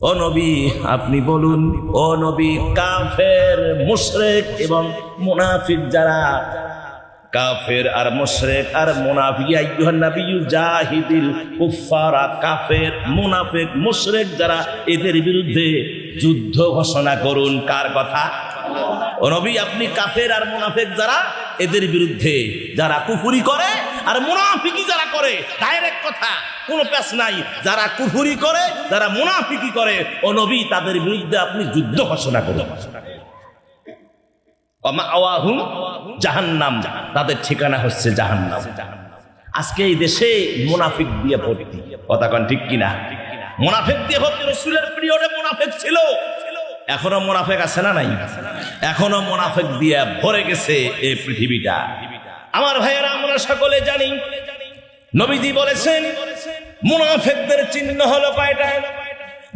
ও নবী, আপনি বলুন, ও নবী, কাফের, মুশরেক এবং মুনাফিক যারা? কাফের আর মুশরেক আর জাহিদিল কুফারা কাফের, মুনাফিক, মুশরেক যারা, এদের বিরুদ্ধে যুদ্ধ ঘোষণা করুন, কার কথা? ও নবী, আপনি কাফের আর মুনাফিক যারা, এদের বিরুদ্ধে যারা কুফুরি করে আর মুনাফিকি যারা করে ডাইরেক্ট কথা, কোনো প্যাস নাই। যারা কুফুরি করে, যারা মুনাফিকি করে, ও নবী, তাদের বিরুদ্ধে আপনি যুদ্ধ ঘোষণা করুন। জাহান্নাম। তাদের ঠিকানা হচ্ছে জাহান্নাম। আজকে এই দেশে মুনাফিক দিয়ে ভর্তি। কথা কন ঠিক কিনা? মুনাফিক দিয়ে ভর্তি, রসুলের পিরিয়ডে মুনাফিক ছিল। এখনও মুনাফিক আছে না নাই? এখনও মুনাফিক দিয়ে ভরে গেছে এই পৃথিবীটা। আমার ভাইয়েরা, আমরা সকলে জানি, নবীজি বলেছেন, মুনাফেকদের চিহ্ন হলো কয়টা?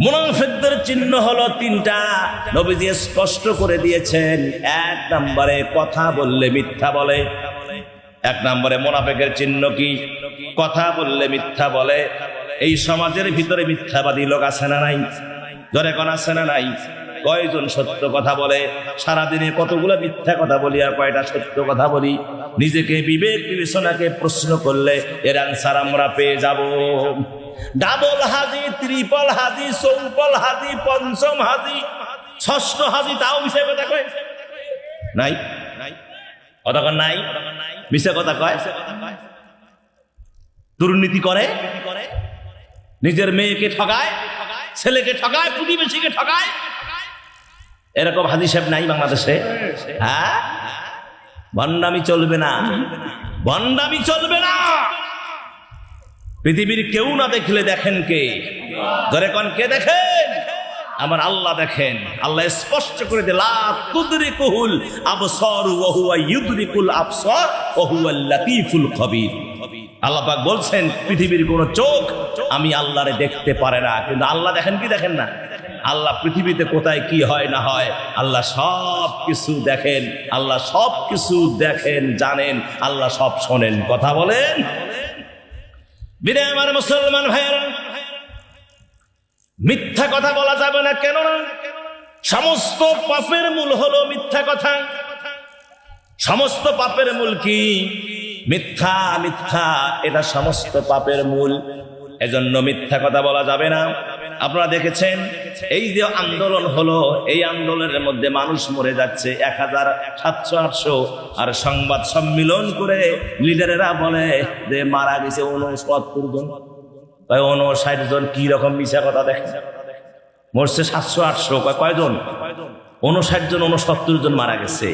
মুনাফিকদের চিহ্ন হলো তিনটা। নবীজি স্পষ্ট করে দিয়েছেন, এক নম্বরে কথা বললে মিথ্যা বলে। এক নম্বরে মুনাফিকের চিহ্ন কি? কথা বললে মিথ্যা বলে। এই সমাজের ভিতরে মিথ্যাবাদী লোক আছে না নাই? ধরে কোন আছে না নাই? কয়জন সত্য কথা বলে? সারাদিনে কতগুলো মিথ্যা কথা বলি আর কয়টা সত্য কথা বলি? নিজেকে বিবেক বিবেচনাকে প্রশ্ন করলে এর আনসার আমরা পেয়ে যাব। ডাবল হাজি, ত্রিপল হাজি, চৌপল হাজি, পঞ্চম হাজি, ষষ্ঠ হাজি তাও মিশে কথা কয় নাই। কথা নাই? মিশে কথা কয়? দুর্নীতি করে? নিজের মেয়েকে ঠগায়? ছেলেকে ঠগায়? প্রতিবেশীকে ঠগায়? এরকম সাহেব নাই বাংলাদেশে? হ্যাঁ? ভণ্ডামি চলবে না। ভণ্ডামি চলবে না। পৃথিবীর কেউ না দেখলে দেখেন কে? ধরে কন, কে দেখেন? আমার আল্লাহ দেখেন। আল্লাহ স্পষ্ট করে দিলা কুদরি কুহুল আবসর ওহুয়া ইউদরিকুল আবসর ওহুয়া লাতিফুল খবির। আল্লাহ বলছেন, পৃথিবীর কোন চোখ আমি আল্লাহরে দেখতে পারে না। কিন্তু আল্লাহ দেখেন কি দেখেন না? আল্লাহ পৃথিবীতে কোথায় কি হয় না হয়, আল্লাহ সব কিছু দেখেন, আল্লাহ সব কিছু দেখেন, জানেন, আল্লাহ সব শোনেন। কথা বলেন? আমার মুসলমান ভাইয়েরা, মিথ্যা কথা বলা যাবে না কেন সমস্ত পাপের মূল হলো মিথ্যা কথা। সমস্ত পাপের মূল কি? মিথ্যা মিথ্যা, এটা সমস্ত পাপের মূল। এজন্য মিথ্যা কথা বলা যাবে না। আপনারা দেখেছেন? এই যে আন্দোলন হলো, এই আন্দোলনের মধ্যে মানুষ মরে যাচ্ছে। এক হাজার সাতশো আটশো। আর সংবাদ সম্মিলন করে লিডারেরা বলে যে মারা গেছে উনসত্তর জন। উনষাট জন কি রকম মিশা কথা দেখে মরছে সাতশো আটশো। কয়, কয়জন? উনষাট জন উনসত্তর জন মারা গেছে।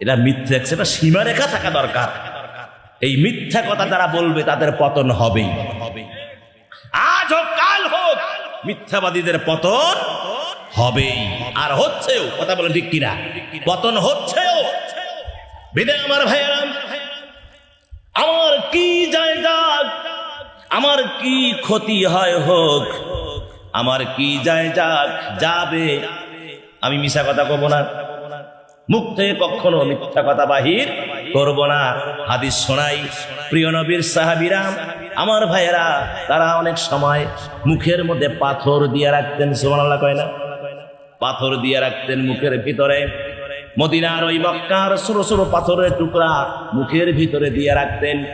এটা মিথ্যা এটা সীমারেখা থাকা দরকার। এই মিথ্যা কথা যারা বলবে, তাদের পতন হবেই। আজ হোক মিথ্যাবাদীদের পতন হবেই। আর হচ্ছেও, কথা বলেন ঠিক কিনা? পতন হচ্ছেও। বিদে আমার ভাইয়েরা আমার কি জায়গা? আমার কি ক্ষতি হয় হোক? আমার কি যায় যাক যাবে? আমি মিশা কথা কব না। মুখ থেকে কখনো মিথ্যা কথা বাহির করব না। হাদিস শোনাই। প্রিয় নবীর সাহাবিরা, আমার ভাইয়েরা, তারা অনেক সময় মুখের মধ্যে পাথর দিয়ে রাখতেন সোমানাল্লাহ কয় না? পাথর দিয়ে রাখতেন মুখের ভিতরে। মদিনার ওই মক্কার ছোট ছোট পাথরের টুকরা মুখের ভিতরে দিয়ে রাখতেন।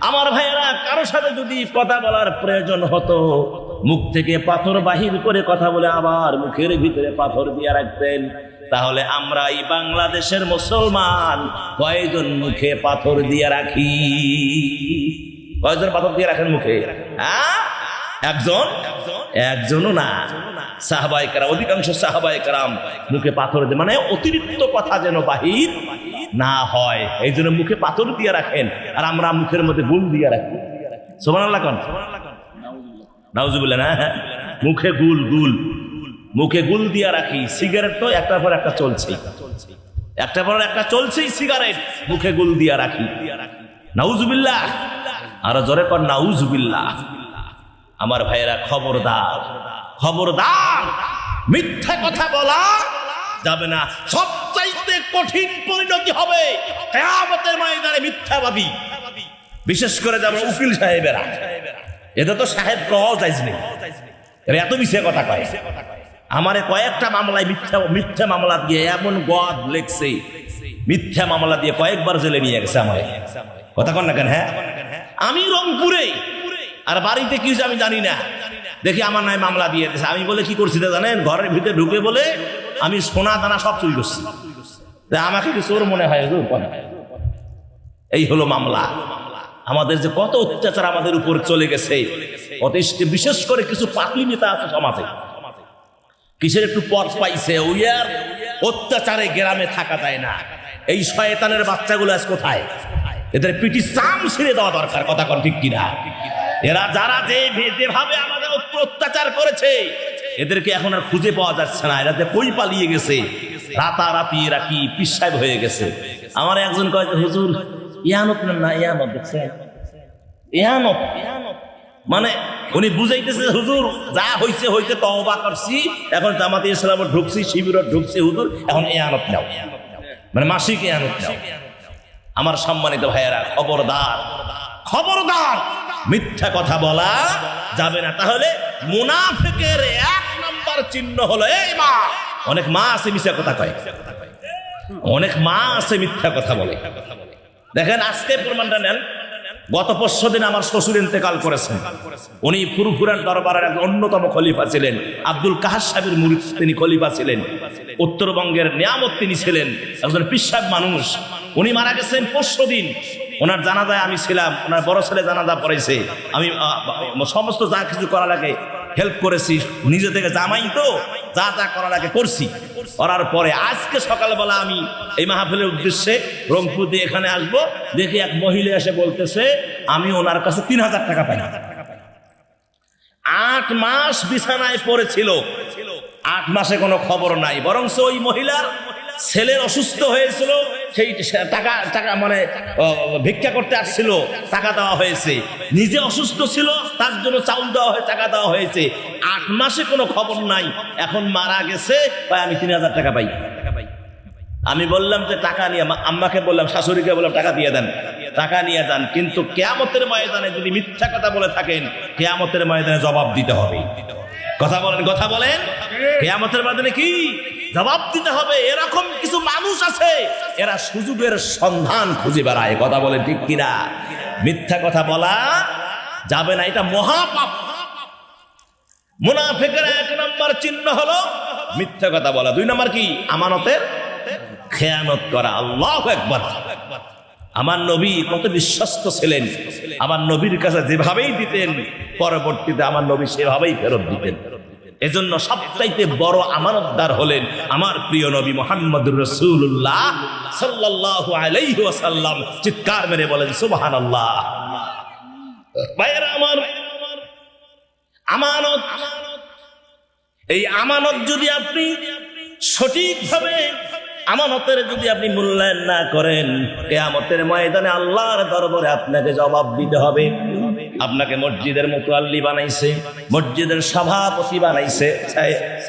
আমার ভাইয়েরা, কারও সাথে যদি কথা বলার প্রয়োজন হতো, মুখ থেকে পাথর বাহির করে কথা বলে আবার মুখের ভিতরে পাথর দিয়ে রাখতেন। তাহলে আমরা এই বাংলাদেশের মুসলমান। কয়জন মুখে পাথর দিয়ে রাখি? কয়জন পাথর দিয়ে রাখেন মুখে? হ্যাঁ? একজন? একজনও না। কারাম, অধিকাংশ সাহাবাই কারাম মুখে পাথর দিয়ে মানে অতিরিক্ত কথা যেন বাহির না হয়। এই জন্য মুখে পাথর দিয়ে রাখেন আর আমরা মুখের মধ্যে গুল দিয়ে রাখি। সোমান আল্লাহ কন। নাউজুবিল্লাহ না হ্যাঁ? মুখে গুল গুল। মুখে গুল দিয়ে রাখি, সিগারেট তো একটার পর একটা চলছেই। একটা পর একটা চলছেই সিগারেট, মুখে গুল দিয়ে রাখি। নাউজুবিল্লাহ, আরও জোরে কর, নাউজুবিল্লাহ। আমার ভাইয়েরা খবরদার খবরদার, মিথ্যা কথা বলা যাবে না। সবচাইতে কঠিন পরিণতি হবে কেয়ামতের ময়দানে মিথ্যাবাদী। বিশেষ করে যাবে উকিল সাহেবেরা। এটা তো সাহেব কওয়াও যাইজ নেই। এত মিথ্যে কথা কয়। আমারে কয়েকটা মামলায় মিথ্যা মিথ্যা মামলা দিয়ে এমন গদ লেগছে মিথ্যা মামলা দিয়ে কয়েকবার জেলে নিয়ে গেছে আমার। কথা কন না কেন হ্যাঁ? আমি রংপুরে। আর বাড়িতে কি আমি জানি না। দেখি আমার নাই মামলা দিয়ে দিয়েছে আমি বলে কি করছি জানেন? ঘরের ভিতরে ঢুকে বলে আমি সোনা দানা সব চুরি করছি। আমাকে কি চোর মনে হয় এই হলো মামলা। আমাদের যে কত অত্যাচার আমাদের উপর চলে গেছে। বিশেষ করে কিছু পাতলি নেতা আছে সমাজে। কিসের একটু পথ পাইছে? ওই আর অত্যাচারে গ্রামে থাকা যায় না। এই শয়তানের বাচ্চাগুলো আজ কোথায়? এদের পিটি চাম ছিঁড়ে দেওয়া দরকার, কথা কন ঠিক কিনা? এরা যারা যে যেভাবে আমাদের উপর অত্যাচার করেছে, এদেরকে এখন আর খুঁজে পাওয়া যাচ্ছে না। এরা যে কই পালিয়ে গেছে? রাতারাতি এরা কি পিসাব হয়ে গেছে? আমার একজন কয় হুজুর, ইয়ানত না, ইয়ানত দেখছেন? ইয়ানত। মানে উনি বুঝাইতেছে, হুজুর, যা হইছে হইছে, তওবা করছি। এখন জামাতে ইসলাম ঢুকছি, শিবির ঢুকছি, হুজুর, এখন এয়ানত নাও। মানে মাসিক এ আনত নাও। আমার সম্মানিত ভাইয়েরা, খবরদার খবরদার, মিথ্যা কথা বলা যাবে না। তাহলে মুনাফিকের এক নাম্বার চিহ্ন হলো এই মা। অনেক মা আছে মিথ্যা কথা কয়। অনেক মা আছে মিথ্যা কথা বলে। দেখেন আজকে প্রমাণটা নেন। গত পরশু দিন আমার শ্বশুর ইন্তেকাল করেছেন। উনি ফুরফুরার দরবারের এক অন্যতম খলিফা ছিলেন। আব্দুল কাহার সাহেবের মুরিদ তিনি খলিফা ছিলেন। উত্তরবঙ্গের নিয়ামত তিনি ছিলেন। একজন পিসাব মানুষ। উনি মারা গেছেন পরশু দিন। ওনার জানাজায় আমি ছিলাম। ওনার বড় ছেলে জানাজা পড়েছে আমি সমস্ত যা কিছু করা লাগে হেল্প করেছি। নিজে থেকে জামাই তো। যা যা করার আগে করছি। করার পরে আজকে সকালবেলা আমি এই মাহফিলের উদ্দেশ্যে রংপুর দিয়ে এখানে আসব। দেখি এক মহিলা এসে বলতেছে, আমি ওনার কাছে তিন হাজার টাকা পাই আট মাস বিছানায় পড়েছিল। আট মাসে কোনো খবর নাই। বরং ওই মহিলার ছেলের অসুস্থ হয়েছিল। সেই টাকা টাকা মানে ভিক্ষা করতে আসছিল, টাকা দেওয়া হয়েছে। নিজে অসুস্থ ছিল, তার জন্য চাউল দেওয়া হয়ে, টাকা দেওয়া হয়েছে। আট মাসে কোনো খবর নাই। এখন মারা গেছে তাই আমি তিন হাজার টাকা পাই। আমি বললাম যে, টাকা নিয়ে আম্মাকে বললাম, শাশুড়িকে বললাম, টাকা দিয়ে দেন। টাকা নিয়ে যান। কিন্তু কেয়ামতের ময়দানে যদি মিথ্যা কথা বলে থাকেন, কেয়ামতের ময়দানে জবাব দিতে হবে। কথা বলেন কথা বলেন। কেয়ামতের ময়দানে কি? জবাব দিতে হবে, এরকম কিছু মানুষ আছে, এরা সুযোগের সন্ধান খুঁজে বেড়ায়। কথা বলে ঠিক কিনা? মিথ্যা কথা বলা যাবে না, এটা মহাপাপ। মুনাফিকের এক নম্বর চিহ্ন হলো মিথ্যা কথা বলা। দুই নম্বর কি? আমানতের খেয়ানত করা। আল্লাহ একবার আমার নবী কত বিশ্বস্ত ছিলেন। আমার নবীর কাছে যেভাবেই দিতেন, পরবর্তীতে আমার নবী সেভাবেই ফেরত দিতেন। এজন্য সবচাইতে বড় আমানতদার হলেন আমার প্রিয় নবী মোহাম্মদুর রসুল্লাহ সাল্লাল্লাহু আলাইহি ওয়াসাল্লাম। চিৎকার মেরে বলেন, সুবহানাল্লাহ। ভাইয়েরা আমার, আমানত, এই আমানত যদি আপনি সঠিকভাবে আমানতের যদি আপনি মূল্যায়ন না করেন, কেয়ামতের ময়দানে আল্লাহর দরবারে আপনাকে জবাব দিতে হবে। আপনাকে মসজিদের মোতাল্লি বানাইছে, মসজিদের সভাপতি বানাইছে।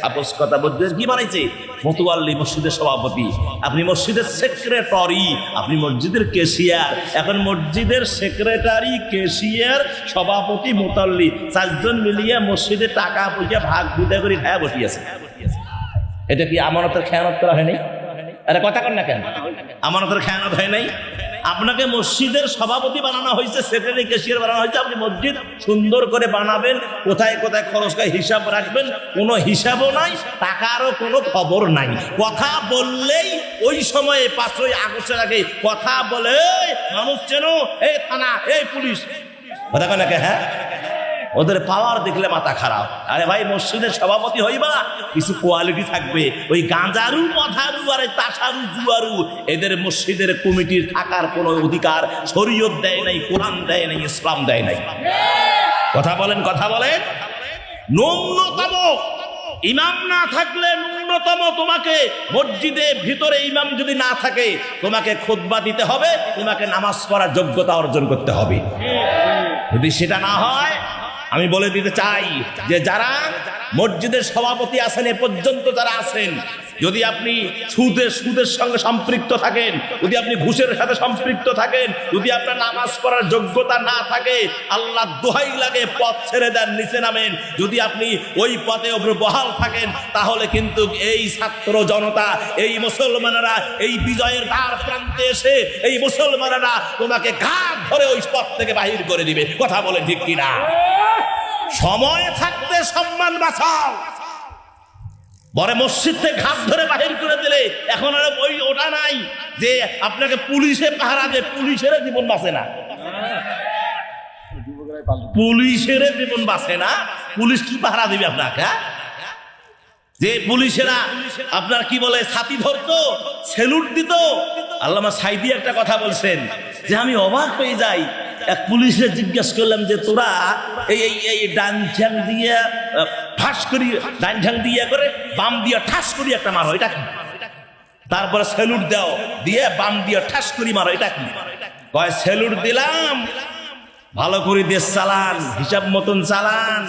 সাপোজ কথা মসজিদের কি বানাইছে? মতুয়াল্লি মসজিদের সভাপতি। আপনি মসজিদের সেক্রেটারি আপনি মসজিদের কেশিয়ার এখন মসজিদের সেক্রেটারি কেশিয়ার সভাপতি মোতাল্লি চারজন মিলিয়ে মসজিদে টাকা পয়সা ভাগ বুঝা করে খায়া বসিয়েছে। এটা কি আমানতের খেয়ানত করা হয়নি? আরে কথা কর না কেন? আমানতের খেয়ানত হয় নাই? আপনাকে মসজিদের সভাপতি বানানো হয়েছে সেক্রেটারি ক্যাশিয়ার বানানো হয়েছে। আপনি মসজিদ সুন্দর করে বানাবেন, কোথায় কোথায় খরচ করে হিসাব রাখবেন, কোনো হিসাবও নাই, টাকারও কোনো খবর নাই। কথা বললেই ওই সময়ে পাঁচই আগস্টের আগে কথা বলে মানুষ চেনো, এই থানা, এই পুলিশ। কথা কেন হ্যাঁ? ওদের পাওয়ার দেখলে মাথা খারাপ। আরে ভাই, মসজিদের সভাপতি হইবা? কিছু কোয়ালিটি থাকবে। ওই গাঁজারু মধারু আরে তাসারু, জুয়ারু, এদের মসজিদের কমিটির থাকার কোনো অধিকার শরীয়ত দেয় নাই, কোরআন দেয় নাই, ইসলাম দেয় নাই। কথা বলেন কথা বলেন। ন্যূনতম, ইমাম না থাকলে ন্যূনতম তোমাকে মসজিদে ভিতরে ইমাম যদি না থাকে, তোমাকে খুতবা দিতে হবে, তোমাকে নামাজ পড়ার যোগ্যতা অর্জন করতে হবে। যদি সেটা না হয় আমি বলে দিতে চাই যে যারা মসজিদের সভাপতি আছেন, এ পর্যন্ত যারা আছেন, যদি আপনি সুদের সুদের সঙ্গে সম্পৃক্ত থাকেন, যদি আপনি ঘুষের সাথে সম্পৃক্ত থাকেন, যদি আপনার নামাজ পড়ার যোগ্যতা না থাকে আল্লাহ দোহাই লাগে, পথ ছেড়ে দেন, নিচে নামেন। যদি আপনি ওই পথে বহাল থাকেন, তাহলে কিন্তু এই ছাত্র জনতা, এই মুসলমানেরা, এই বিজয়ের দ্বার প্রান্তে এসে, এই মুসলমানেরা তোমাকে ঘাট ধরে ওই পথ থেকে বাহির করে দিবে। কথা বলে ঠিক কিনা? সময় থাকতে সম্মান বাঁচাও। পরে মসজিদ ঘাট ধরে বাহির করে দিলে এখন আর ওই ওটা নাই যে আপনাকে পুলিশে পাহারা দেয় পুলিশের জীবন বাঁচে না। পুলিশের জীবন বাঁচে না। পুলিশ কি পাহারা দিবে আপনাকে হ্যাঁ? যে পুলিশেরা আপনার কি বলে, ছাতি ধরতো, সেলুট দিত। আল্লামা সাইদি একটা কথা বলছেন, যে আমি অবাক হয়ে যাই এক পুলিশে জিজ্ঞেস করলাম যে, তোরা এই এই এই ডান ঠ্যাং দিয়ে ঠাস করি, ডান ঠ্যাং দিয়ে করে বাম দিয়ে ঠাস করি একটা মারো, এটা কি? তারপরে সেলুট দাও, দিয়ে বাম দিয়ে ঠাস করি মারো, এটা কি? কয়, সেলুট দিলাম, ভালো করে দেশ চালান, হিসাব মতন চালান,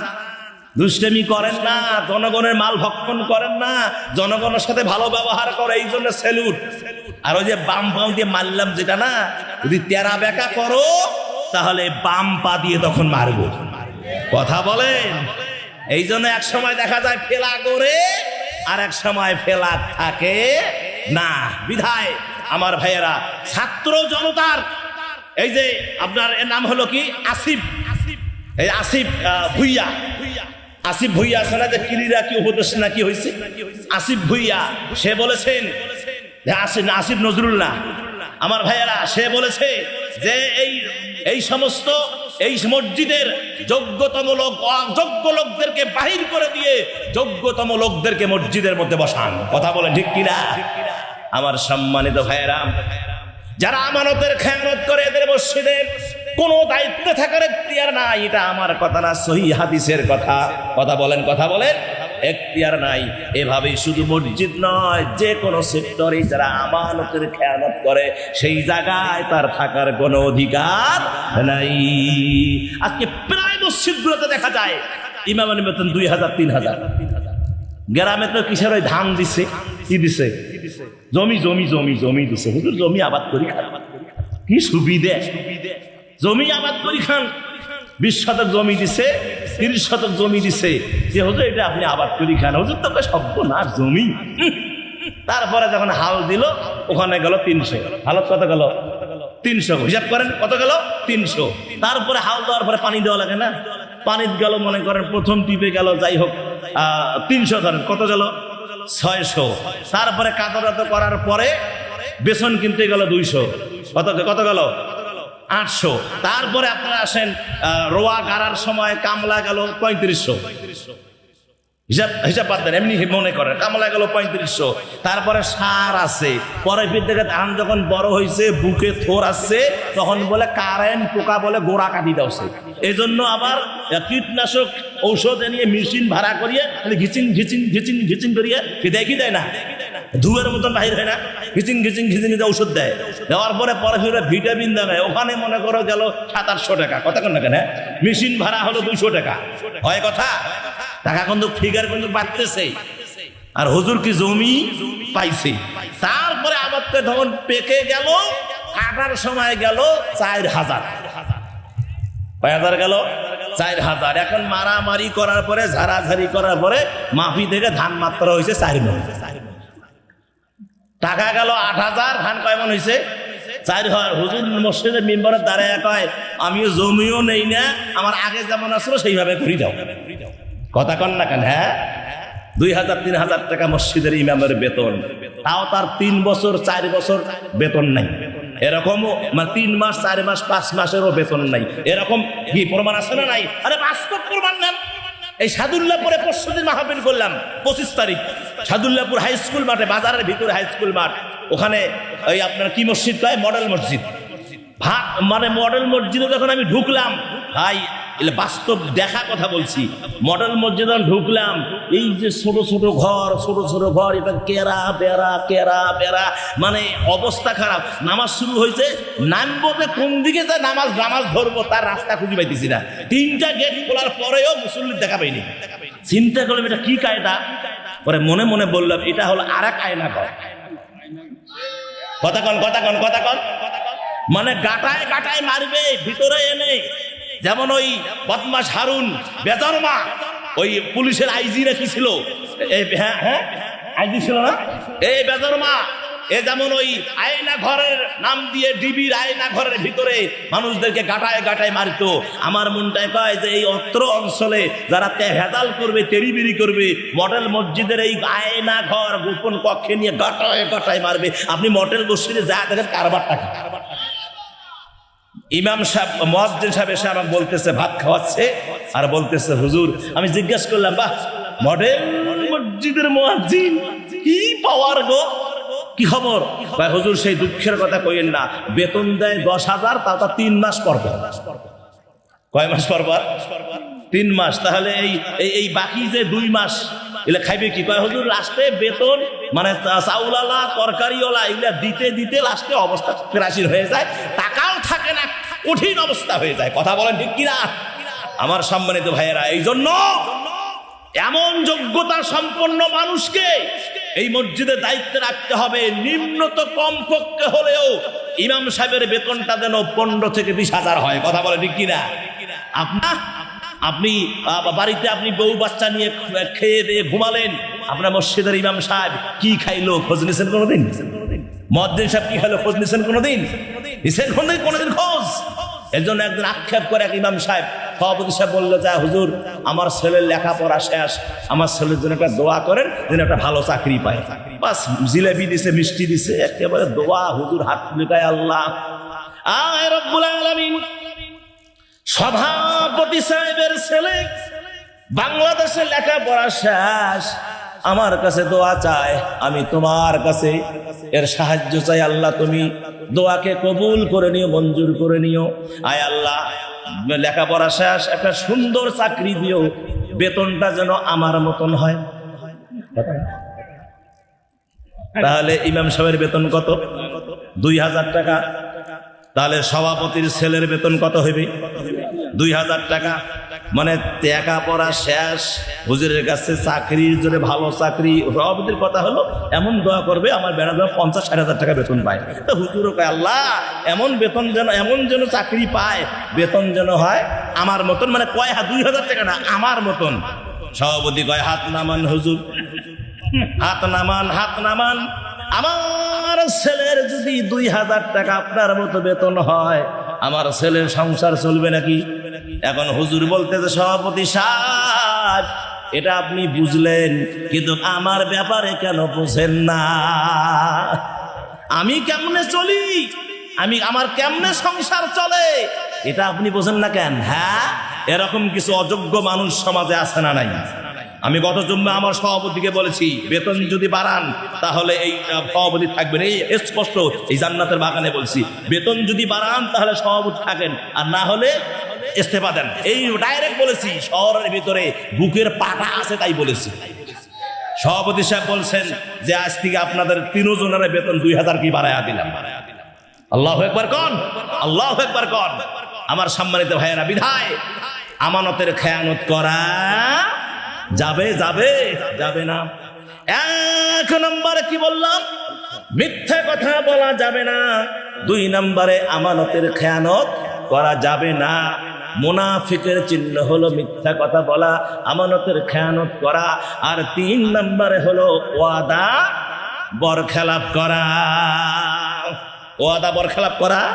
দুষ্টেমি করেন না, জনগণের মাল ভক্ষণ করেন না, জনগণের সাথে ভালো ব্যবহার করে, এই জন্য সেলুট। আর ওই যে বাম পাও দিয়ে মারলাম যেটা না, যদি তেরা বেকা করো তাহলে বাম পা দিয়ে তখন মারবো। কথা বলেন? এই জন্য এক সময় দেখা যায় ফেলা করে আর এক সময় ফেলা থাকে না। বিধায় আমার ভাইয়েরা, ছাত্র জনতার, এই যে আপনার এর নাম হলো কি? আসিফ। এই আসিফ ভুইয়া। আসিফ ভুইয়া আছে না যে কিরিরা কি, উপদেশ না কি হয়েছে আসিফ ভুইয়া, সে বলেছেন আসিফ, না, আসিফ নজরুল্লাহ আমার ভাইয়েরা, সে বলেছে যে এই এই সমস্ত, এই মসজিদের যোগ্যতম লোক, অযোগ্য লোকদেরকে বাহির করে দিয়ে যোগ্যতম লোকদেরকে মসজিদের মধ্যে বসান। কথা বলেন ঠিক কিনা? আমার সম্মানিত ভাইয়েরা, যারা আমানতের খেয়ানত করে এদের মসজিদে কোনো দায়িত্বে থাকার এখতিয়ার নাই, এটা আমার কথা না, সহি হাদিসের কথা। কথা বলেন কথা বলেন। এখতিয়ার নাই। এভাবেই শুধু মসজিদ নয় যে কোনো সেক্টরে যারা আমানতের খেয়ানত করে, সেই জায়গায় তার থাকার কোনো অধিকার নাই। আজকে প্রায় মসজিদগুলোতে দেখা যায় ইমামের বেতন দুই হাজার, তিন হাজার। গ্রামে তো কিসের ওই ধান দিছে? কি দিছে? জমি জমি জমি জমি দিছে। হুজুর, জমি আবাদ করি খান। কি সুবিধে? জমি আবাদ করি খান। বিশ শতক জমি দিছে। তিরিশ শতক জমি দিছে। যে হুজুর, এটা আপনি আবাদ করি খান। হুজুর তো সভ্য না জমি। তারপরে যখন হাল দিল, ওখানে গেল তিনশো। হালত কত গেল? তিনশো। হিসাব করেন, কত গেল? তিনশো। তারপরে হাল দেওয়ার পরে পানি দেওয়া লাগে না? পানি গেল, মনে করেন, প্রথম টিপে গেল, যাই হোক তিনশো ধরেন, কত গেল? ছয়শো। তারপরে কাতরাত করার পরে বেসন কিনতে গেল দুইশো। কত কত গেল? আটশো। তারপরে আপনারা আসেন রোয়া গাড়ার সময় কামলা গেল পঁয়ত্রিশশো। হিসাব হিসাব দেন, এমনি মনে করেন, কামলা গেল পঁয়ত্রিশশো। তারপরে সার আছে। পরে থেকে ধান যখন বড় হয়েছে বুকে থোর আসছে, তখন বলে কারেন্ট, পোকা বলে গোড়া কাটি দাওছে। এই জন্য আবার কীটনাশক ঔষধ নিয়ে মেশিন ভাড়া করিয়ে, খালি ঘিচিং ঘিচিং ঘিচিং ঘিচিং করিয়ে দেয় কি দেয় না। ধুয়ের মতন বাহির হয় না। ঘিচিং ঘিচিং ঘিচিং ঔষধ দেয়। দেওয়ার পরে পরে ফিরে ভিটামিন দেয় ওখানে মনে করো গেল সাত, আটশো টাকা। কথা কোন কেন মেশিন ভাড়া হলো দুইশো টাকা। হয় কথা? টাকা কিন্তু ফিগার কিন্তু বাড়তেছে। আর হুজুর কি জমি? পাইছে। তারপরে আবার তখন পেকে গেল, কাটার সময় গেল চার হাজার। কয় হাজার গেল? চার হাজার। এখন মারামারি করার পরে, ঝাড়াঝাড়ি করার পরে মাফি থেকে ধান মাত্রা হয়েছে চার মন। টাকা গেল আট হাজার, ধান কয় মন হয়েছে চার হাজার। হুজুর মসজিদের মেম্বারের দাঁড়ায় কয়, আমিও জমিও নেই না, আমার আগে যেমন আসলো সেইভাবে ঘুরি যাও কথা কন না কেন হ্যাঁ? দুই হাজার, তিন হাজার টাকা মসজিদের ইমামের বেতন। তাও তার তিন বছর, চার বছর বেতন নাই। এরকমও মানে তিন মাস, চার মাস, পাঁচ মাসেরও বেতন নাই। এরকম কি প্রমাণ আছে না নাই? আরে বাস্তব প্রমাণ নেন। এই সাদুল্লাপুরে পরশু দিন মাহফিল করলাম, পঁচিশ তারিখ। সাদুল্লাপুর হাই স্কুল মাঠে, বাজারের ভিতরে হাই স্কুল মাঠ। ওখানে ওই আপনার কি মসজিদ কয়? মডেল মসজিদ। মানে মডেল মসজিদে যখন আমি ঢুকলাম, ভাই, এলে বাস্তব দেখা কথা বলছি। মডেল মসজিদ ঢুকলাম, এই যে ছোট ছোট ঘর, ছোট ছোট ঘর, এটা কেরা, বেড়া কেরা, বেড়া মানে অবস্থা খারাপ। নামাজ শুরু হয়েছে, নামবো যে কোন দিকে যে নামাজ নামাজ ধরবো, তার রাস্তা খুঁজে পাইতেছি না। তিনটা গেট খোলার পরেও মুসল্লির দেখা পাইনি। চিন্তা করলাম, এটা কি কায়দা? পরে মনে মনে বললাম, এটা হলো আর এক আয়না ঘর। কথা কন কথা কন কথা কন। মানে গাটায় গাটায় মারবে, ভিতরে এনে। যেমন ওই বদমাস হারুন বেজরমা ওই পুলিশের আইজি রেখেছিল এই হ্যাঁ হ্যাঁ আইজি ছিল না? এই বেজরমা এ যেমন ওই আয়না ঘরের নাম দিয়ে ডিবির আয়না ঘরের ভিতরে মানুষদেরকে গাটায় গাটায় মারতো। আমার মনটায় কয় যে এই অত্র অঞ্চলে যারা তে হেদাল করবে তেরিবিরি করবে, মডেল মসজিদের এই আয়না ঘর গোপন কক্ষে নিয়ে গাটায় গাটায় মারবে। আপনি মডেল মসজিদে যা দেখেন, কারবারটা কি? ইমাম সাহেব মহাজ্জিন সাহেব এসে আমাকে বলতেছে, ভাত খাওয়াচ্ছে? আর বলতেছে, হুজুর, আমি জিজ্ঞেস করলাম, বাহ, মডেল মসজিদের মহাজ্জিন কি পাওয়ার গো? কি খবর? ভাই, হজুর, সেই দুঃখের কথা কইেন না। বেতন দেয় দশ হাজার, তাও তা তিন মাস পর কয় মাস পর তিন মাস। তাহলে এই, এই- বাকি যে দুই মাস এগুলা খাইবে কি? কয়, হজুর, লাস্টে বেতন মানে চাউলালা তরকারিওয়ালা এগুলা দিতে দিতে লাস্টে অবস্থা ক্রাসির হয়ে যায়। টাকাও থাকে না, কঠিন অবস্থা হয়ে যায়। কথা বলেন ঠিক কিনা? আমার সম্মানিত ভাইয়েরা এই জন্য এমন যোগ্যতা সম্পন্ন মানুষকে এই মসজিদে দায়িত্বে রাখতে হবে। নিম্নত কমপক্ষে হলেও ইমাম সাহেবের বেতনটা যেন পনেরো থেকে বিশ হাজার হয়। কথা বলে ঠিক কিনা? আপনার আপনি বাড়িতে আপনি বউ বাচ্চা নিয়ে খেয়ে দিয়ে ঘুমালেন। আপনার মসজিদের ইমাম সাহেব কি খাইলো খোঁজ নিয়েছেন কোনোদিন? মদ্দিন সাহেব কি খাইলো খোঁজ নিয়েছেন কোনোদিন? নিছেন কোনোদিন? কোনোদিন খোঁজ? এর জন্য একদিন আক্ষেপ করে এক ইমাম সাহেব সভাপতি সাহেব বলল, যা হুজুর, আমার ছেলের লেখাপড়া শেষ। আমার ছেলের জন্য একটা দোয়া করেন, যেন একটা ভালো চাকরি পায়। বাস জিলেবি দিছে, মিষ্টি দিছে, একেবারে দোয়া হুজুর হাত লুকায় আল্লাহ। আয় রব্বুল আলামিন। সভাপতি সাহেবের ছেলে বাংলাদেশে লেখাপড়া শেষ। আমার কাছে দোয়া চায়, আমি তোমার কাছে। এর সাহায্য চাই আল্লাহ, তুমি দোয়াকে কবুল করে নিও, মঞ্জুর করে নিও। আয় আল্লাহ, লেখাপড়া শেষ, একটা সুন্দর চাকরি দিও। বেতনটা যেন আমার মতন হয়। তাহলে ইমাম সাহেবের বেতন কত? দুই হাজার টাকা। তাহলে সভাপতির ছেলের বেতন কত হইবে? দুই হাজার টাকা। মানে টাকা পড়া শেষ। হুজুরের কাছে চাকরির জন্য ভালো চাকরি। সভাপতির কথা হলো, এমন দোয়া করবে, আমার বেড়া দেওয়া পঞ্চাশ ষাট হাজার টাকা বেতন পায়। তো হুজুরও কয়, আল্লাহ, এমন বেতন যেন, এমন যেন চাকরি পায়, বেতন যেন হয়, আমার মতন মানে কয় হাত, দুই হাজার টাকা না, আমার মতন। সভাপতি কয়, হাত নামান হুজুর, হাত নামান হাত নামান। আমার ছেলের যদি দুই হাজার টাকা আপনার মতো বেতন হয়, আমার ছেলের সংসার চলবে নাকি? এখন হুজুর বলতেছে সভাপতি সাহেব, এটা আপনি বুঝলেন, কিন্তু আমার ব্যাপারে কেন বুঝেন না? আমি কেমনে চলি? আমি, আমার কেমনে সংসার চলে? এটা আপনি বোঝেন না কেন? হ্যাঁ এরকম কিছু অযোগ্য মানুষ সমাজে আছে না নাই? আমি গত জন্মে আমার সভাপতিকে বলেছি, বেতন যদি বাড়ান, তাহলে এই সভাপতি থাকবেন। এই স্পষ্ট, এই জান্নাতের বাগানে বলছি, বেতন যদি বাড়ান, তাহলে সভাপতি থাকেন, আর না হলে ইস্তেফা দেন। এই ডাইরেক্ট বলেছি, শহরের ভিতরে বুকের পাটা আছে তাই বলেছি। সভাপতি সাহেব বলছেন যে, আজ থেকে আপনাদের তিনজনের বেতন দুই হাজার কি বাড়াইয়া দিলাম। আল্লাহ একবার কন, আল্লাহ একবার কন। আমার সম্মানিত ভাইয়েরা, বিধায় আমানতের খেয়ানত করা যাবে যাবে যাবে না। এক নম্বরে কি বললাম? মিথ্যা কথা বলা যাবে না। দুই নম্বরে আমানতের খেয়ানত করা যাবে না। মুনাফিকের চিহ্ন হলো মিথ্যা কথা বলা, আমানতের খেয়ানত করা। আর তিন নম্বরে হলো ওয়াদা বরখেলাপ করা। ওয়াদা বরখেলাপ করা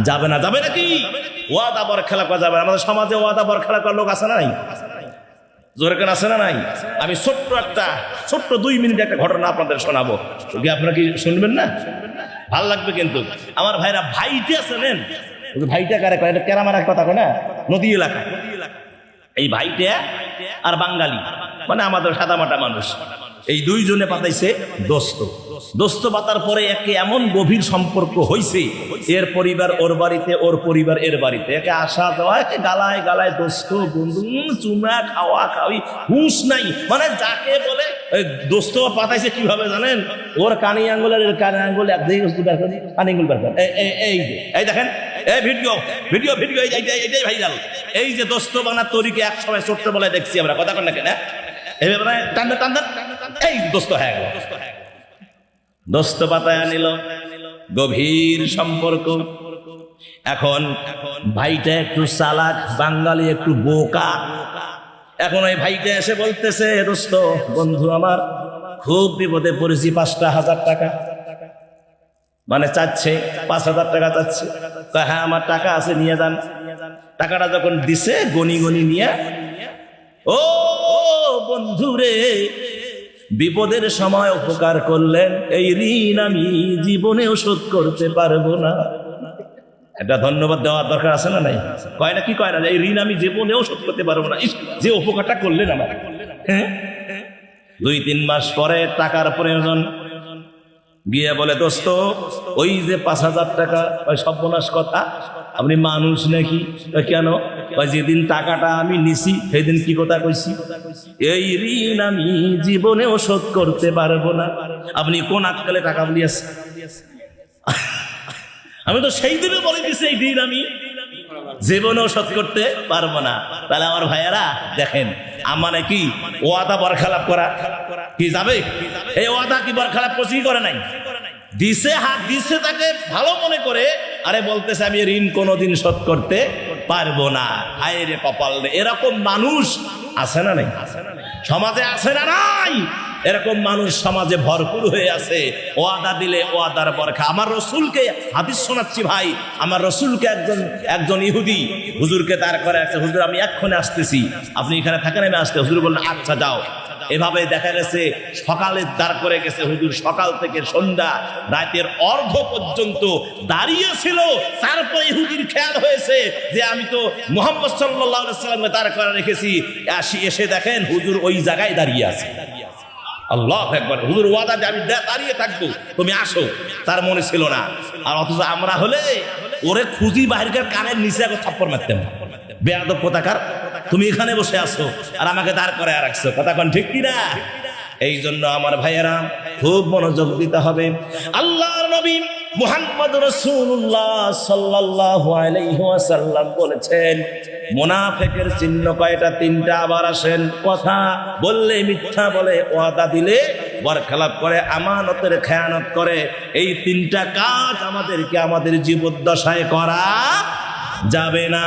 যাবে না, যাবে নাকি? ওয়াদা বরখেলাপ করা যাবে আমাদের সমাজে ওয়াদা বরখেলাপ করার লোক আছে না নাই? জোরে কেন আছে না নাই? আমি ছোট্ট একটা, ছোট্ট দুই মিনিট একটা ঘটনা আপনাদের শোনাবো। কি আপনারা কি শুনবেন না? ভালো লাগবে কিন্তু। আমার ভাইরা ভাইটা আছেন ভাইটা কারে কয়? এটা কেরামার কথা কয় না? নদী এলাকা। এই ভাইটা আর বাঙালি। মানে আমাদের সাদামাটা মানুষ। এই দুইজনে পাতাইছে দোস্ত। দোস্ত পাতার পরে একে এমন গভীর সম্পর্ক হইছে, এর পরিবার ওর বাড়িতে, ওর পরিবার এর বাড়িতে। একে আসা যাওয়া, একে গালায় গালায়, দোস্ত, বন্ধু, চুমা, খাওয়া খাওয়াই হুঁশ নাই। মানে যাকে বলে দোস্ত পাতাইছে কীভাবে জানেন? ওর কানি আঙ্গুল আর কানি আঙ্গুল একদিকে কানি আঙ্গুল বের করে এই- এই- এই এই দেখেন এই ভিডিও ভিডিও ভিডিও, এই, এই- এই- এইটাই ভাইরাল। এই যে দোস্ত বাংলা তরিকে এক সময় ছোট্ট বলে দেখছি আমরা, কথা না কেন মানে টান টান টান এই দোস্ত হয়ে দোস্ত পাতায় নিল, গভীর সম্পর্ক। এখন ভাইটা একটু চালাক, বাঙালি একটু বোকা। এখন ওই ভাইটা এসে বলতেছে, দোস্ত, বন্ধু আমার, খুব বিপদে পড়েছি, পাঁচটা হাজার টাকা। মানে চাচ্ছে, পাঁচ হাজার টাকা চাচ্ছে। তা হ্যাঁ আমার টাকা আছে, নিয়ে যান। টাকাটা যখন দিছে, গনি গনি নিয়ে ও, বন্ধু রে বিপদের সময় উপকার করলেন এই ঋণ আমি জীবনেও শোধ করতে পারব না। এটা ধন্যবাদ দেওয়ার দরকার আছে না নাই? কয় না, কি কয় না? এই ঋণ আমি জীবনেও শোধ করতে পারব না। যে উপকারটা করলেন আমার। হ্যাঁ? দুই, তিন মাস পরে টাকার প্রয়োজন। গিয়ে বলে, দোস্ত, ওই যে পাঁচ হাজার টাকা, ওই সর্বনাশ কথা আপনি মানুষ নাকি? কেন? যেদিন টাকাটা আমি নিছি, সেদিন কি কথা কইছি? এই ঋণ আমি জীবনেও শোধ করতে পারব না। আপনি কোন আজকালে টাকা বলিয়াছেন আমি তো সেই দিনে বলে দিছি, এই ঋণ আমি জীবনেও শোধ করতে পারব না। তাহলে আমার ভাইয়ারা, দেখেন, আমার কি ওয়াদা বরখালাপ করা কি যাবে? এই ওয়াদা কি বরখালাপ করছি করে নাই? দিছে হাত, দিছে তাকে ভালো মনে করে আরে বলতেছে, আমি ঋণ কোনোদিন শোধ করতে পারব না। আয়ের রে কপাল এরকম মানুষ আছে না নাই? সমাজে আছে না নাই? এরকম মানুষ সমাজে ভরপুর হয়ে আছে। ওয়াদা দিলে ওয়াদার বরখা। আমার রসুলকে হাদিস শোনাচ্ছি ভাই। আমার রসুলকে একজন একজন ইহুদি। হুজুরকে তার করে আছে। হুজুর, আমি এক্ষণে আসতেছি। আপনি এখানে থাকেন, আমি আসতে হুজুর বললেন আচ্ছা যাও। এভাবে দেখা গেছে, সকালে দাঁড় করে গেছে হুজুর। সকাল থেকে সন্ধ্যা, রাতের অর্ধ পর্যন্ত দাঁড়িয়ে ছিল তারপরে ইহুদির খেয়াল হয়েছে যে, আমি তো মোহাম্মদ সাল্লাহ সাল্লামকে দাঁড় করে রেখেছি। আসি, এসে দেখেন হুজুর ওই জায়গায় দাঁড়িয়ে আছে। আল্লাহ একবার, হুজুর ওয়াদা আমি দাঁড়িয়ে থাকব। তুমি আসো। তার মনে ছিল না। আর অথচ আমরা হলে ওরে খুঁজি বাহিরকার কানের নিচে একবার থাপ্পর মারতাম। বেয়াদব পতাকার তুমি এখানে বসে আসো আর আমাকে দাঁড় করে রাখছো। কথা কন ঠিক কিনা? এই জন্য আমার ভাইয়েরা, খুব মনোযোগ দিতে হবে। আল্লাহ নবী মুহাম্মদ রসুল্লাহ সাল্লাহ আলাইহাসাল্লাম বলেছেন, মোনাফেকের চিহ্ন কয়টা? তিনটা আবার আসেন। কথা বললে মিথ্যা বলে ওয়াদা দিলে বরখেলাপ করে, আমানতের খেয়ানত করে। এই তিনটা কাজ আমাদেরকে আমাদের জীবদ্দশায় করা যাবে না।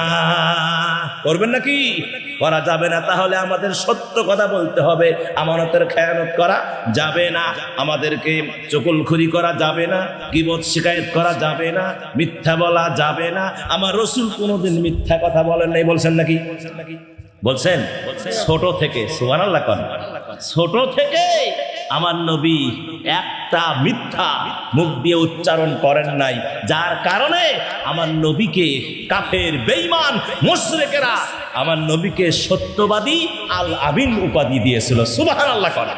করবেন নাকি? করা যাবে না। তাহলে আমাদের সত্য কথা বলতে হবে। আমানতের খেয়ানত করা যাবে না। আমাদেরকে চকুলখুরি করা যাবে না। কিবত শিকায়ত করা যাবে না। মিথ্যা বলা যাবে না। আমার রসুল কোনোদিন মিথ্যা কথা বলেন নাই। বলছেন নাকি? বলছেন? ছোট থেকে সুবান ছোট থেকে আমার নবী একটা মিথ্যা মুখ দিয়ে উচ্চারণ করেন নাই। যার কারণে আমার নবীকে কাফের, বেঈমান, মুশরিকেরা আমার নবীকে সত্যবাদী আল আমিন উপাধি দিয়েছিল। সুবাহান আল্লাহ করা।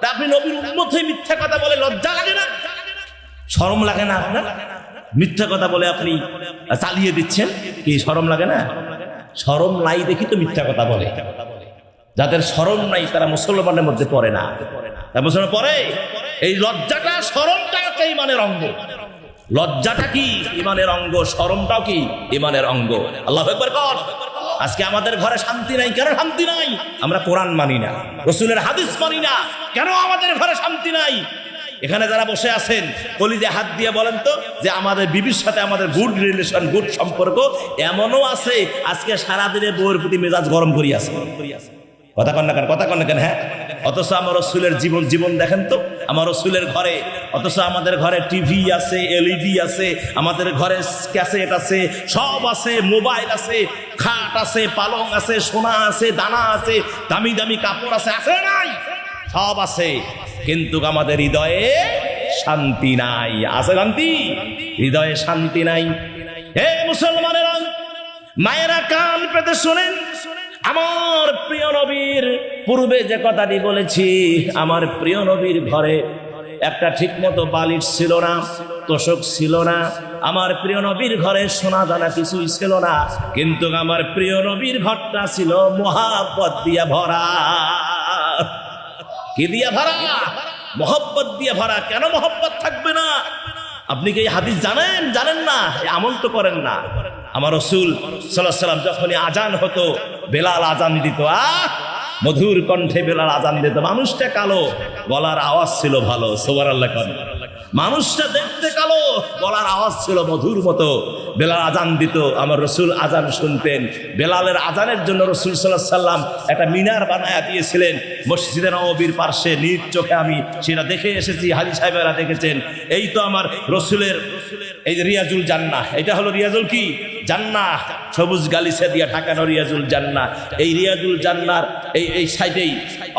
তা আপনি নবীর উন্মত মিথ্যা কথা বলে লজ্জা লাগে না? শরম লাগে না আপনার? মিথ্যা কথা বলে আপনি চালিয়ে দিচ্ছেন? কি শরম লাগে না? শরম নাই দেখি তো মিথ্যা কথা বলে। যাদের স্মরণ নাই তারা মুসলমানের মধ্যে পড়ে না। মুসলমান পরে এই লজ্জাটা শরমটা একটা ইমানের অঙ্গ। লজ্জাটা কি? ইমানের অঙ্গ। শরমটাও কি? ইমানের অঙ্গ। আল্লাহ কর। আজকে আমাদের ঘরে শান্তি নাই। কেন শান্তি নাই? আমরা কোরআন মানি না। রসুলের হাদিস মানি না। কেন আমাদের ঘরে শান্তি নাই? এখানে যারা বসে আছেন, কলিজে হাত দিয়ে বলেন তো যে আমাদের বিবির সাথে আমাদের গুড রিলেশন গুড সম্পর্ক এমনও আছে। আজকে সারাদিনে বউয়ের প্রতি মেজাজ গরম করি আছে কথা কন না কেন, কথা কন না কেন হ্যাঁ? অথচ আমার রসুলের জীবন জীবন দেখেন তো, আমার রসুলের ঘরে, অথচ আমাদের ঘরে টিভি আছে এলইডি আছে, আমাদের ঘরে ক্যাসেট আছে, সব আছে মোবাইল আছে, খাট আছে, পালং আছে, সোনা আছে, দানা আছে, দামি দামি কাপড় আছে আছে নাই? সব আছে, কিন্তু আমাদের হৃদয়ে শান্তি নাই। আছে শান্তি? হৃদয়ে শান্তি নাই। হে মুসলমানেরা, মায়েরা কান পেতে শোনেন আমার প্রিয় নবীর পূর্বে যে কথাটি বলেছি, আমার প্রিয় নবীর ঘরে একটা ঠিক মতো বালিশ ছিল না, তোষক ছিল না, আমার প্রিয় নবীর ঘরে সোনা দানা কিছুই ছিল না, কিন্তু আমার প্রিয় নবীর ঘরটা ছিল মহাব্বত দিয়া ভরা। কি দিয়া ভরা? মহব্বত দিয়ে ভরা। কেন মহব্বত থাকবে না? আপনি কি হাদিস জানেন? জানেন না? আমল তো করেন না। আমার রসুল সাল্লাহ সাল্লাম যখনই আজান হতো বেলাল আজান দিত আহ মধুর কণ্ঠে বেলাল আজান দিত। মানুষটা কালো, গলার আওয়াজ ছিল ভালো সোবার আল্লাহ মানুষটা দেখতে কালো, গলার আওয়াজ ছিল মধুর মতো। বেলাল আজান দিত, আমার রসুল আজান শুনতেন। বেলালের আজানের জন্য রসুল সাল্লাহ সাল্লাম একটা মিনার বানায়া দিয়েছিলেন। মসজিদে নবীর পার্শ্বে নিজ চোখে আমি সেটা দেখে এসেছি, হাজি সাহেবেরা দেখেছেন। এই তো আমার রসুলের, এই রিয়াজুল জান্না এটা হলো রিয়াজুল কি? জান্না সবুজ গালিসা দিয়ে ঢাকানো রিয়াজুল জান্না এই রিয়াজুল জান্নার এই এই সাইডেই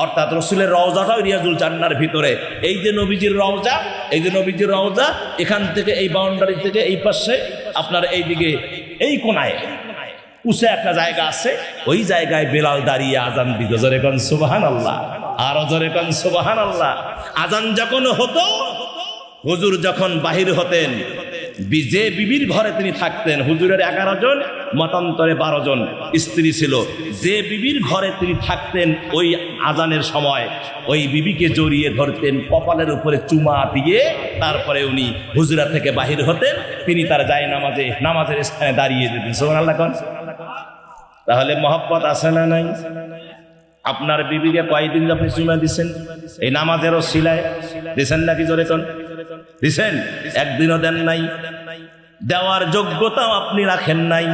অর্থাৎ রসুলের রওজাটাও রিয়াজুল জান্নার ভিতরে। এই যে নবীজির রওজা, এই যে নবীজির রওজা, এখান থেকে, এই বাউন্ডারি থেকে এই পাশে আপনার এই দিকে এই কোনায় উঁচে একটা জায়গা আছে। ওই জায়গায় বেলাল দাঁড়িয়ে আজান দিত। জোরে কন সুবাহান আল্লাহ আরও জোরে কন সুবাহান আল্লাহ আজান যখন হতো, হুজুর যখন বাহির হতেন যে বিবির ঘরে তিনি থাকতেন, হুজুরের এগারো জন, মতান্তরে বারো জন স্ত্রী ছিল। যে বিবির ঘরে তিনি থাকতেন ওই আজানের সময়, ওই বিবিকে জড়িয়ে ধরতেন, কপালের উপরে চুমা দিয়ে তারপরে উনি হুজুরা থেকে বাহির হতেন। তিনি তার যায় নামাজে নামাজের স্থানে দাঁড়িয়ে যেতেন। সোহান আল্লাহ তাহলে মহব্বত আছে না নাই? আপনার বিবিকে কয়দিন আপনি চুমা দিছেন? এই নামাজেরও সিলায় দিছেন নাকি জোরে দিছেন একদিনও দেন নাই। দেওয়ার যোগ্যতাও আপনি রাখেন নাই।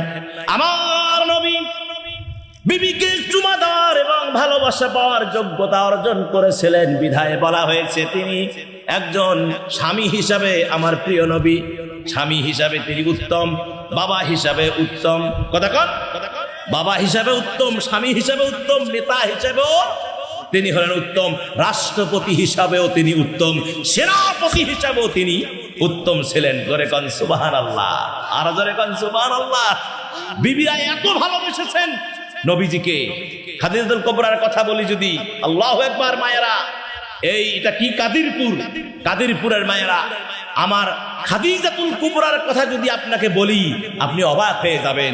আমার নবী বিবিকে চুমা দেওয়ার এবং ভালোবাসা পাওয়ার যোগ্যতা অর্জন করেছিলেন, বিধায় বলা হয়েছে তিনি একজন স্বামী হিসাবে আমার প্রিয় নবী। স্বামী হিসাবে তিনি উত্তম, বাবা হিসাবে উত্তম। কথা কন। বাবা হিসাবে উত্তম, স্বামী হিসাবে উত্তম, নেতা হিসাবেও তিনি হলেন উত্তম রাষ্ট্রপতি হিসাবেও তিনি উত্তম, সেনাপতি হিসাবেও তিনি উত্তম ছিলেন। গরে কন সুবাহান আল্লাহ আর জরে কন সুবাহান আল্লাহ বিবিরা এত ভালোবেসেছেন। নবীজিকে খাদিজুল কবরার কথা বলি যদি, আল্লাহ একবার মায়েরা। এই, এটা কি কাদিরপুর? কাদিরপুরের মায়েরা। আমার খাদিজাতুল কুবরার কথা যদি আপনাকে বলি, আপনি অবাক হয়ে যাবেন।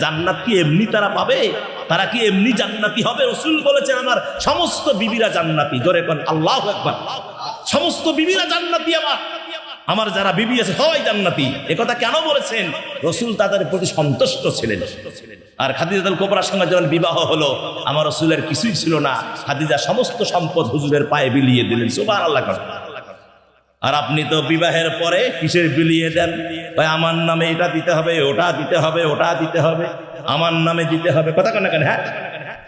জান্নাত কি এমনি তারা পাবে? তারা কি এমনি জান্নাতি হবে? রসুল বলেছেন, আমার সমস্ত বিবিরা জান্নাতি। জোরে কোন আল্লাহ একবার সমস্ত বিবিরা জান্নাতি আমার। আমার যারা বিবি আছে, সবাই জান্নাতি। একথা কেন বলেছেন? রসুল তাদের প্রতি সন্তুষ্ট ছিলেন। আর খাদিজাতুল কোবরার সঙ্গে যখন বিবাহ হলো, আমার রসুলের কিছুই ছিল না। খাদিজা সমস্ত সম্পদ হুজুরের পায়ে বিলিয়ে দিলেন। সুবাহ আল্লাহ আর আপনি তো বিবাহের পরে কিসের বিলিয়ে দেন? ভাই, আমার নামে এটা দিতে হবে, ওটা দিতে হবে, ওটা দিতে হবে, আমার নামে দিতে হবে। কথা কেন কেন হ্যাঁ?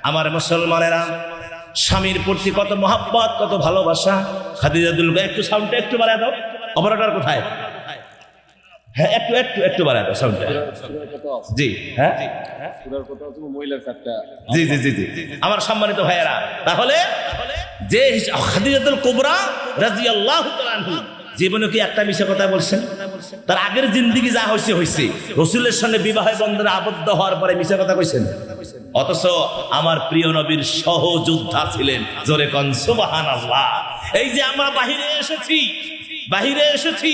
আমার মুসলমানেরা স্বামীর প্রতি কত মহাব্বত, কত ভালোবাসা। খাদিজাদুল একটু সাউন্ডটা একটু বাড়ায় দাও। অপারেটার কোথায়? হ্যাঁ একটু একটু একটু বাড়ায় দাও সাউন্ডটা। জি হ্যাঁ? মহিলার চারটা জি জি জি জি। আমার সম্মানিত ভাইয়েরা তাহলে যে খাদিজাতুল কুবরা তাআলা আনহু জীবনে কি একটা মিশা কথা বলছেন? তার আগের জিন্দিগি যা হয়েছে হয়েছে রসুলের সঙ্গে বিবাহ বন্ধনে আবদ্ধ হওয়ার পরে মিশা কথা কইছেন? অথচ আমার প্রিয় নবীর সহযোদ্ধা ছিলেন জোরে কন সুবাহান আল্লাহ এই যে আমরা বাহিরে এসেছি বাহিরে এসেছি।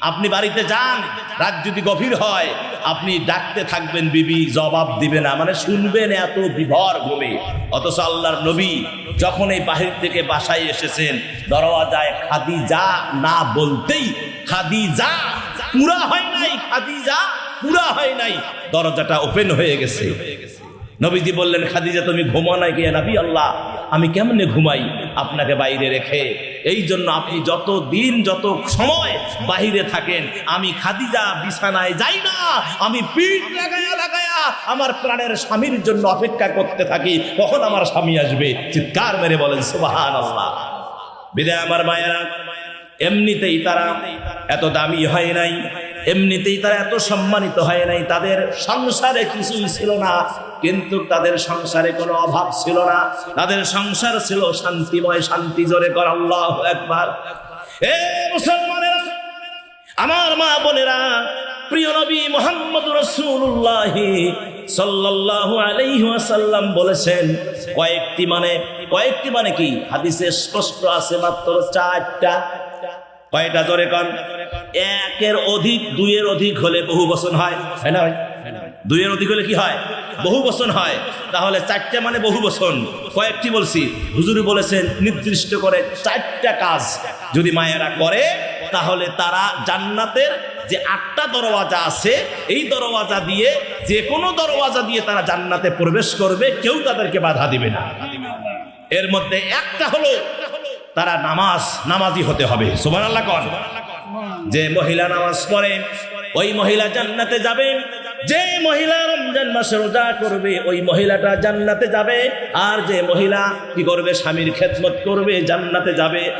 আপনি বাড়িতে যান, রাত যদি গভীর হয়, আপনি ডাকতে থাকবেন, বিবি জবাব দিবে না। মানে শুনবেন এত বিভর ঘুমে। অথচ আল্লাহর নবী যখন এই বাহির থেকে বাসায় এসেছেন, দরওয়াজায় খাদি যা না বলতেই খাদি যা পুরা হয় নাই খাদি যা পুরা হয় নাই। দরজাটা ওপেন হয়ে গেছে। নবীজি বললেন, খাদিজা, তুমি ঘুমো নাই কে নবী আল্লাহ? আমি কেমনে ঘুমাই? আপনাকে বাইরে রেখে। এই জন্য আপনি যত দিন, যত সময় বাহিরে থাকেন, আমি খাদিজা বিছানায় যাই না। আমি পিঠ লাগায়া লাগায়া আমার প্রাণের স্বামীর জন্য অপেক্ষা করতে থাকি। কখন আমার স্বামী আসবে? চিৎকার মেরে বলেন সুবাহান আল্লাহ বিদায় আমার মায়েরা, এমনিতেই তারা এত দামি হয় নাই। এমনিতেই তারা এত সম্মানিত হয় নাই, তাদের সংসারে কিছুই ছিল না, কিন্তু তাদের সংসারে কোনো অভাব ছিল না। তাদের সংসার ছিল শান্তিময়, শান্তি জোরে কর, আল্লাহ একবার এ আমার মা বোনেরা, প্রিয় নবী মোহাম্মদ রসুল্লাহ সাল্লাল্লাহু আলাইহি ওয়াসাল্লাম বলেছেন, কয়েকটি মানে কয়েকটি মানে কি? হাদিসে স্পষ্ট আছে মাত্র চারটা। কয়টা জোরে কন? একের অধিক, দুইয়ের অধিক হলে বহু বচন হয়। হয় না দুইয়ের অধিক হলে কি হয়? বহু বচন হয়। তাহলে চারটা মানে বহু বচন। কয়েকটি বলছি। হুজুরি বলেছেন, নির্দিষ্ট করে চারটা কাজ যদি মায়েরা করে, তাহলে তারা জান্নাতের যে আটটা দরওয়াজা আছে, এই দরওয়াজা দিয়ে যে কোনো দরওয়াজা দিয়ে তারা জান্নাতে প্রবেশ করবে, কেউ তাদেরকে বাধা দিবে না। এর মধ্যে একটা হলো তারা নামাজ, নামাজি হতে হবে। সুবান আল্লাহ কন। যে মহিলা নামাজ পড়ে, ওই মহিলা জান্নাতে যাবে। যে মহিলা রমজান মাসে রোজা করবে, ওই মহিলাটা জান্নাতে যাবে। আর যে মহিলা কি করবে? স্বামীর খেদমত করবে, জান্নাতে যাবে।